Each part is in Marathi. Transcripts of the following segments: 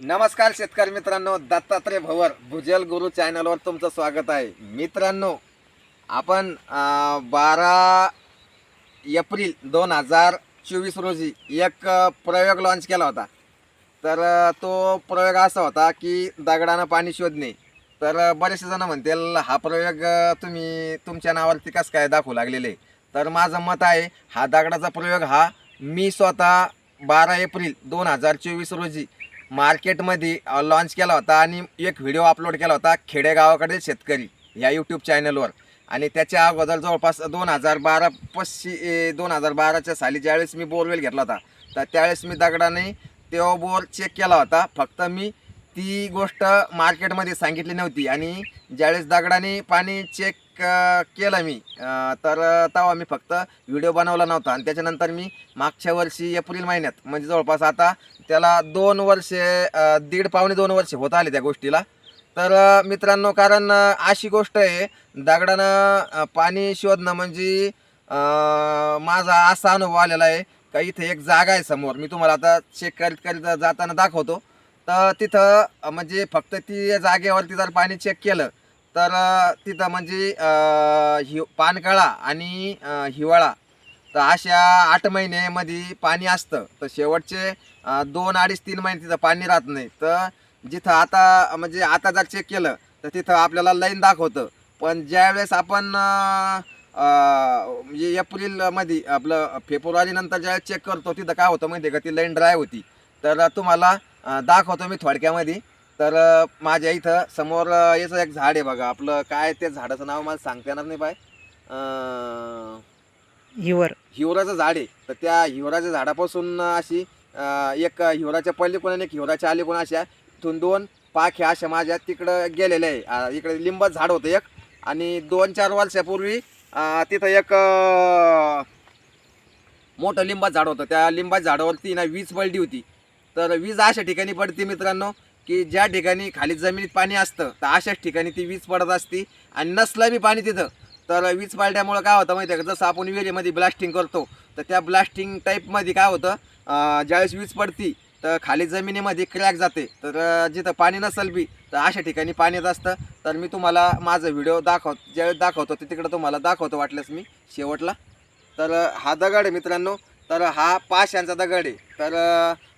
नमस्कार शेतकरी मित्रांनो दत्तात्रय भवर भुजल गुरु चॅनलवर तुमचं स्वागत आहे. मित्रांनो आपण बारा एप्रिल दोन हजार चोवीस रोजी एक प्रयोग लॉन्च केला होता. तर तो प्रयोग असा होता की दगडानं पाणी शोधणे. तर बरेचसे जण म्हणतील हा प्रयोग तुम्ही तुमच्या नावावरती कसं काय दाखवू लागलेले? तर माझं मत आहे हा दगडाचा प्रयोग हा मी स्वतः बारा एप्रिल दोन हजार चोवीस रोजी मार्केटमध्ये लॉन्च केला होता आणि एक व्हिडिओ अपलोड केला होता खेडेगावाकडील शेतकरी या यूट्यूब चॅनलवर आणि त्याच्या अगोदर जवळपास दोन हजार बारा पस्सी दोन हजार बाराच्या साली ज्यावेळेस मी बोरवेल घेतला होता तर त्यावेळेस मी दगडाने तो बोर चेक केला होता. फक्त मी ती गोष्ट मार्केटमध्ये सांगितली नव्हती. आणि ज्यावेळेस दगडाने पाणी चेक केलं मी तर तेव्हा मी फक्त व्हिडिओ बनवला नव्हता. आणि त्याच्यानंतर मी मागच्या वर्षी एप्रिल महिन्यात म्हणजे जवळपास आता त्याला दोन वर्षे दीड पावणे दोन वर्षे होत आले त्या गोष्टीला. तर मित्रांनो कारण अशी गोष्ट आहे दगडानं पाणी शोधणं म्हणजे माझा असा अनुभव आलेला आहे का इथे एक जागा आहे समोर. मी तुम्हाला आता चेक करीत करीत जाताना दाखवतो. तर तिथं म्हणजे फक्त ती जागेवरती जर पाणी चेक केलं तर तिथं म्हणजे हि पानकळा आणि हिवाळा तर अशा आठ महिन्यामध्ये पाणी असतं. तर शेवटचे दोन अडीच तीन महिने तिथं पाणी राहत नाही. तर जिथं आता म्हणजे आता जर चेक केलं तर तिथं आपल्याला लाईन दाखवतं. पण ज्यावेळेस आपण म्हणजे एप्रिलमध्ये आपलं फेब्रुवारी नंतर ज्यावेळेस चेक करतो तिथं काय होतं माहिती का? ती लाईन ड्राय होती. तर तुम्हाला दाखवतो मी थोडक्यामध्ये. तर माझ्या इथं समोर याचं एक झाड आहे बघा. आपलं काय त्या झाडाचं नाव मला सांगता येणार नाही बाय. अं, हिवर. हिवराचं झाड आहे. तर त्या हिवराच्या झाडापासून अशी एक हिवराच्या पलीकडून आणि एक हिवराच्या अलीकडून अशा. इथून दोन पाख्या अशा माझ्या तिकडं गेलेल्या आहे. इकडे लिंब झाड होतं एक. आणि दोन चार वर्षापूर्वी तिथं एक मोठं लिंबा झाड होतं. त्या लिंबा झाडावरती ना वीज पडली होती. तर वीज अशा ठिकाणी पडते मित्रांनो की ज्या ठिकाणी खाली जमिनीत पाणी असतं तर अशाच ठिकाणी ती वीज पडत असती आणि नसलं बी पाणी तिथं. तर वीज पडल्यामुळं काय होतं माहिती आहे का? जसं आपण विहिरीमध्ये ब्लास्टिंग करतो तर त्या ब्लास्टिंग टाईपमध्ये काय होतं ज्यावेळेस वीज पडती तर खाली जमिनीमध्ये क्रॅक जाते. तर जिथं पाणी नसेल बी तर अशा ठिकाणी पाणी येत असतं तर मी तुम्हाला माझा व्हिडिओ दाखव ज्यावेळेस दाखवतो ते तिकडं तुम्हाला दाखवतो वाटल्यास मी शेवटला. तर हा दगड आहे मित्रांनो. तर हा पाचशेचा दगड आहे. तर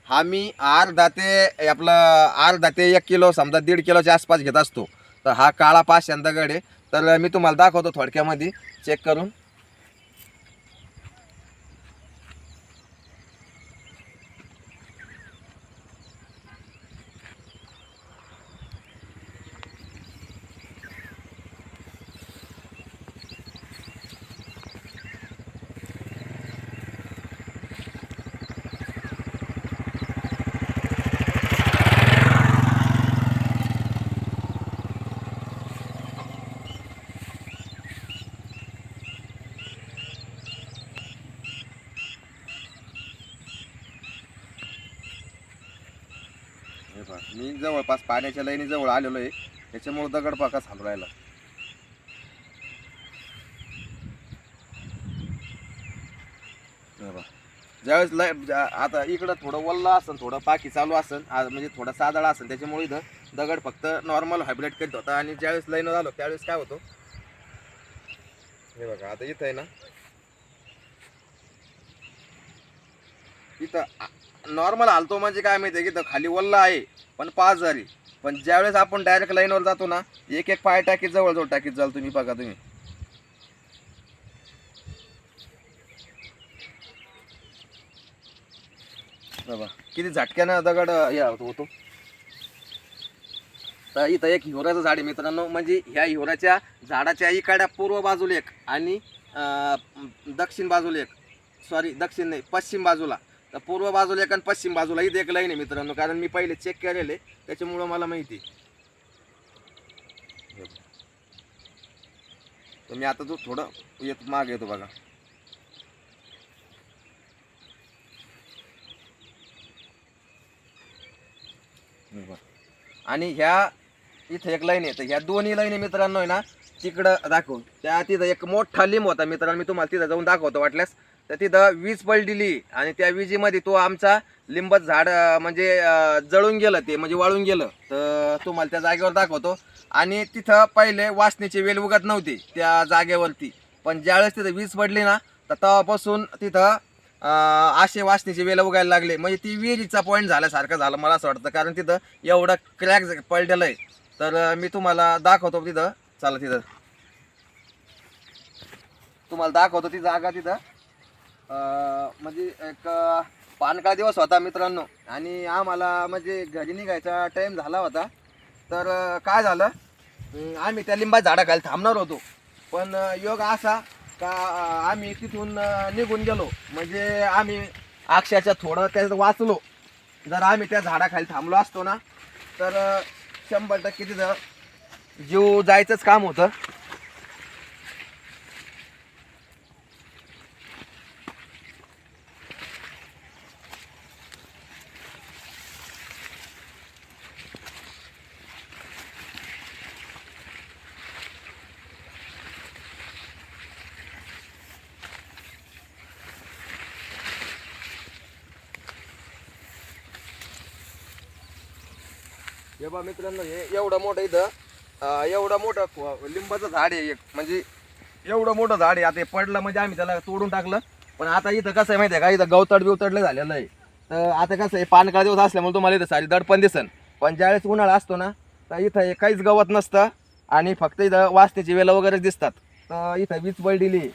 हा मी अर्धा ते आपलं अर्धा ते एक किलो समजा दीड किलोच्या आसपास घेत असतो. तर हा काळा पाचशेचा दगड आहे. तर मी तुम्हाला दाखवतो थोडक्यामध्ये. चेक करून. हे मी जवळपास पाण्याच्या लाईनी जवळ आलेलो आहे त्याच्यामुळे दगड पाका चालू राहिला. हे ज्यावेळेस लै ज्या- आता इकडं थोडं वल्ला असेल थोडं पाकी चालू असेल म्हणजे थोडं सादळ असेल त्याच्यामुळे इथं दगड फक्त नॉर्मल हायब्रेड करीत होता. आणि ज्यावेळेस लाईन झालो त्यावेळेस काय होतो? हे बघा आता इथं आहे ना इथं नॉर्मल हालतो म्हणजे काय माहिती आहे की इथं खाली वल्ला आहे पण पाच झाली. पण ज्यावेळेस आपण डायरेक्ट लाईनवर जातो ना एक एक पाय टाकीत जवळजवळ टाकीत जाल तुम्ही बघा तुम्ही. बाबा किती झटक्यानं दगड होतो तर इथं एक हिवराचं झाड आहे मित्रांनो म्हणजे ह्या हिवराच्या झाडाच्या इकड्या पूर्व बाजूला एक आणि दक्षिण बाजूला एक. सॉरी दक्षिण नाही पश्चिम बाजूला. तर पूर्व बाजूला एक आणि पश्चिम बाजूला इथे एक लाईन आहे मित्रांनो कारण मी पहिले चेक केलेले त्याच्यामुळं मला माहिती आहे. तर मी आता तो थोडं येत माग येतो बघा. आणि ह्या इथं एक लाईन आहे तर ह्या दोन्ही लाईनी मित्रांनो आहे ना तिकडं दाखवून. त्या तिथं एक मोठा लिंब होता मित्रांनो मी तुम्हाला तिथं जाऊन दाखवतो वाटल्यास. तर तिथं वीज पलटिली आणि त्या विजेमध्ये तो आमचा लिंबच झाड म्हणजे जळून गेलं ते म्हणजे वाळून गेलं. तर तुम्हाला त्या जागेवर दाखवतो. आणि तिथं पहिले वासनेची वेल उगत नव्हती त्या जागेवरती. पण ज्यावेळेस तिथं वीज पडली ना तर तेव्हापासून तिथं असे वासनेचे वेल उगायला लागले. म्हणजे ती विहिरीचा पॉईंट झाल्यासारखं झालं मला असं वाटतं. कारण तिथं एवढं क्रॅक पडलेलं आहे तर मी तुम्हाला दाखवतो तिथं. चला तिथं. तुम्हाला दाखवतो ती जागा तिथं. म्हणजे एक अं, पानकाळ दिवस होता मित्रांनो. आणि आम्हाला म्हणजे घरी निघायचा टाईम झाला होता. तर काय झालं? आम्ही त्या लिंबा झाडाखाली थांबणार होतो. पण योग असा का आम्ही तिथून निघून गेलो. म्हणजे आम्ही अक्षरशः थोडं त्याचं वाचलो. जर आम्ही त्या झाडाखाली थांबलो असतो ना तर शंभर टक्के तिथं जीव जायचंच काम होतं. हे बा मित्रांनो हे एवढं मोठं इथं अं, एवढं मोठं लिंबाचं झाड आहे एक. म्हणजे एवढं मोठं झाड आहे. आता हे पडलं म्हणजे आम्ही त्याला तोडून टाकलं. पण आता इथं कसं आहे माहिती आहे का? इथं गवतड बिवतडलं झालेलं आहे. तर आता कसं आहे पानकाळ दिवस असल्यामुळे तुम्हाला इथं सारी दडपण दिसन. पण ज्यावेळेस उन्हाळा असतो ना तर इथं हे काहीच गवत नसतं आणि फक्त इथं वासतेची वेलं वगैरे दिसतात. तर इथं वीज पडलेली आहे.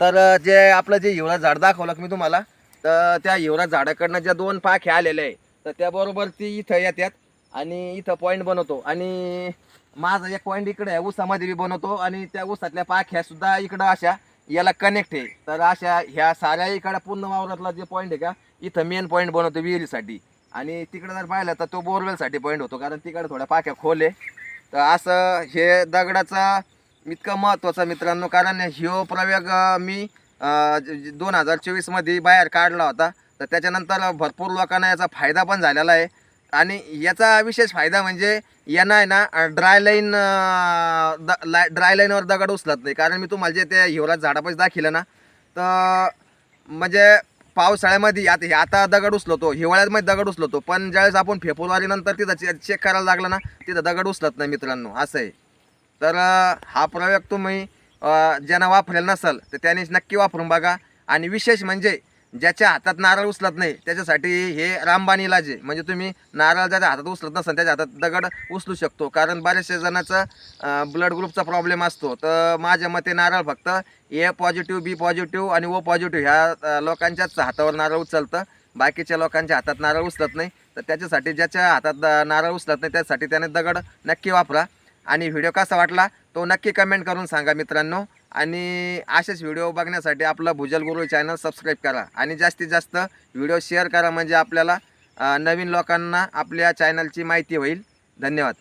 तर अं, जे आपलं जे हिवरा झाड दाखवलं मी तुम्हाला तर त्या हिवरा झाडाकडनं ज्या दोन पाख्या आलेल्या आहे तर त्याबरोबर ती इथं येतात आणि इथं पॉईंट बनवतो. आणि माझा एक पॉईंट इकडे आहे उसामध्ये बी बनवतो. आणि त्या ऊसातल्या पाख्या सुद्धा इकडं अशा याला कनेक्ट आहे. तर अशा ह्या साऱ्या इकडं पूर्ण वावरातला जे पॉईंट आहे का इथं मेन पॉईंट बनवतो विहिरीसाठी. आणि तिकडं जर पाहिलं तर तो बोरवेलसाठी पॉईंट होतो. कारण तिकडे थोड्या पाख्या खोल आहे. तर असं हे दगडाचा इतकं महत्त्वाचा मित्रांनो कारण ह्यो प्रयोग मी दोन हजार चोवीसमध्ये बाहेर काढला होता. तर त्याच्यानंतर भरपूर लोकांना याचा फायदा पण झालेला आहे. आणि याचा विशेष फायदा म्हणजे यांना आहे ना ड्राय लाईन ड्राय लाईनवर दगड उचलत नाही. कारण मी तुम्हाला जे ते हिवराज झाडापाशी दाखिलं ना तर म्हणजे पावसाळ्यामध्ये आता हे आता दगड उचलतो हिवाळ्यामध्ये दगड उचलतो. पण ज्यावेळेस आपण फेब्रुवारीनंतर तिथं चे चेक करायला लागला ना तिथं दगड उचलत नाही मित्रांनो असं आहे. तर हा प्रयोग तुम्ही ज्यांना वापरेल नसेल तर त्याने नक्की वापरून बघा. आणि विशेष म्हणजे ज्याच्या हातात नारळ उचलत नाही त्याच्यासाठी हे रामबाण इलाज आहे म्हणजे तुम्ही नारळ ज्याच्या हातात उचलत नसेल त्याच्या हातात दगड उचलू शकतो. कारण बऱ्याचशा जणांचं ब्लड ग्रुपचा प्रॉब्लेम असतो. तर माझ्या मते नारळ फक्त ए पॉझिटिव्ह बी पॉझिटिव्ह आणि ओ पॉझिटिव्ह ह्या लोकांच्याच हातावर नारळ उचलतं. बाकीच्या लोकांच्या हातात नारळ उचलत नाही. तर त्याच्यासाठी ज्याच्या हातात नारळ उचलत नाही त्यासाठी त्याने दगड नक्की वापरा. आणि व्हिडिओ कसा वाटला तो नक्की कमेंट करून सांगा मित्रांनो. आणि असेच व्हिडिओ बघण्यासाठी आपला भुजल गुरु चॅनल सबस्क्राईब करा. आणि जास्तीत जास्त व्हिडिओ शेअर करा म्हणजे आपल्याला नवीन लोकांना आपल्या चॅनलची माहिती होईल. धन्यवाद.